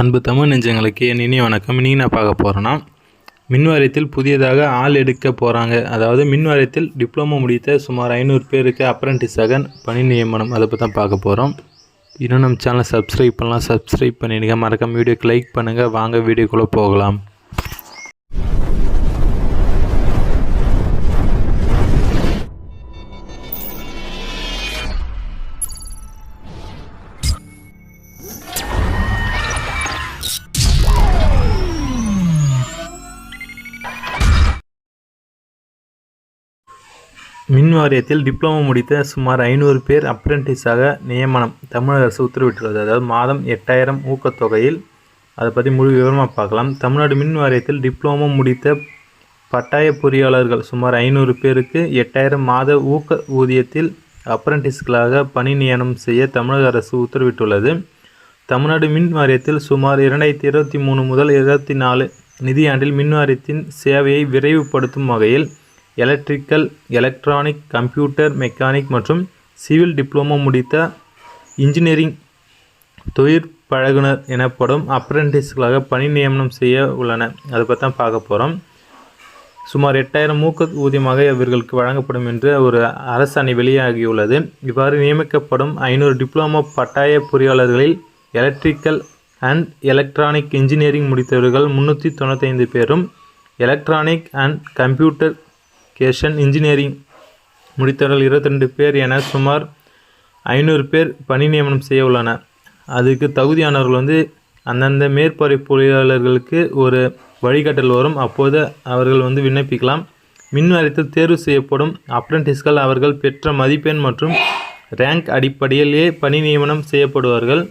அன்பு தமிழ் நெஞ்சங்களுக்கு என் இனி வணக்கம். இன்றைக்கி நான் பார்க்க போகிறேன்னா மின் வாரியத்தில் புதியதாக ஆள் எடுக்க போகிறாங்க அதாவது மின்வாரியத்தில் டிப்ளமோ முடித்த சுமார் ஐநூறு பேருக்கு அப்ரண்டிஸாக பணி நியமனம். அதை பற்றி தான் பார்க்க போகிறோம் இன்னும் நம்ம சேனலை சப்ஸ்கிரைப் பண்ணலாம். சப்ஸ்கிரைப் பண்ணிடுங்க. மறக்காம வீடியோக்கு லைக் பண்ணுங்கள் வாங்க வீடியோக்குள்ளே போகலாம். மின் வாரியத்தில் டிப்ளமோ முடித்த சுமார் ஐநூறு பேர் அப்ரெண்டிஸாக நியமனம். தமிழக அரசு உத்தரவிட்டுள்ளது. அதாவது மாதம் எட்டாயிரம் ஊக்கத்தொகையில் அதை பற்றி முழு விவரமாக பார்க்கலாம். தமிழ்நாடு மின் வாரியத்தில் டிப்ளமோ முடித்த பட்டாய பொறியாளர்கள் சுமார் ஐநூறு பேருக்கு எட்டாயிரம் மாத ஊக்க ஊதியத்தில் அப்ரெண்டிஸ்களாக பணி நியமனம் செய்ய தமிழக அரசு உத்தரவிட்டுள்ளது. தமிழ்நாடு மின் வாரியத்தில் சுமார் இரண்டாயிரத்தி இருபத்தி மூணு முதல் இருபத்தி நாலு நிதியாண்டில் மின் வாரியத்தின் சேவையை விரைவுபடுத்தும் வகையில் எலக்ட்ரிக்கல் எலக்ட்ரானிக் கம்ப்யூட்டர் மெக்கானிக் மற்றும் சிவில் டிப்ளமோ முடித்த இன்ஜினியரிங் தொழிற்பழகுனர் எனப்படும் அப்ரெண்டிஸ்களாக பணி நியமனம் செய்ய உள்ளன அதை பற்றி தான் பார்க்க போகிறோம் சுமார் எட்டாயிரம் ஊக்க ஊதியமாக இவர்களுக்கு வழங்கப்படும் என்று ஒரு அரசாணை வெளியாகியுள்ளது. இவ்வாறு நியமிக்கப்படும் ஐநூறு டிப்ளமோ பட்டாய பொறியாளர்களில் எலக்ட்ரிக்கல் அண்ட் எலக்ட்ரானிக் இன்ஜினியரிங் முடித்தவர்கள் முந்நூற்றி தொண்ணூத்தைந்து பேரும் electronic and computer cation engineering முடித்தவர்கள் இருபத்திரெண்டு பேர் என சுமார் ஐநூறு பேர் பணி நியமனம் செய்ய உள்ளனர். அதுக்கு தகுதியானவர்கள் வந்து அந்தந்த மேற்பறை பொறியாளர்களுக்கு ஒரு வழிகாட்டல் வரும். அப்போது அவர்கள் வந்து விண்ணப்பிக்கலாம். மின் வாரியத்தில் தேர்வு செய்யப்படும். அப்ரண்டிஸ்கள் அவர்கள் பெற்ற மதிப்பெண் மற்றும் ரேங்க் அடிப்படையிலேயே பணி நியமனம் செய்யப்படுவார்கள்.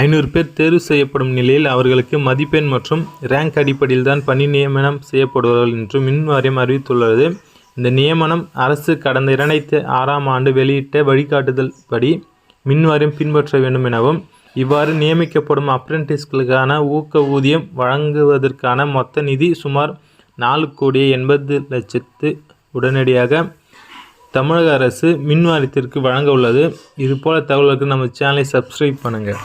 ஐநூறு பேர் தேர்வு செய்யப்படும் நிலையில் அவர்களுக்கு மதிப்பெண் மற்றும் ரேங்க் அடிப்படையில் தான் பணி நியமனம் செய்யப்படுவார்கள் என்று மின் வாரியம் அறிவித்துள்ளது. இந்த நியமனம் அரசு கடந்த இரண்டாயிரத்தி ஆறாம் ஆண்டு வெளியிட்ட வழிகாட்டுதல் படி மின்வாரியம் பின்பற்ற வேண்டும் எனவும் இவ்வாறு நியமிக்கப்படும் அப்ரெண்டிஸ்களுக்கான ஊக்க ஊதியம் வழங்குவதற்கான மொத்த நிதி சுமார் நாலு கோடியே எண்பது லட்சத்து உடனடியாக தமிழக அரசு மின் வாரியத்திற்கு வழங்க உள்ளது. இதுபோல் தகவலுக்கு நம்ம சேனலை சப்ஸ்கிரைப் பண்ணுங்கள்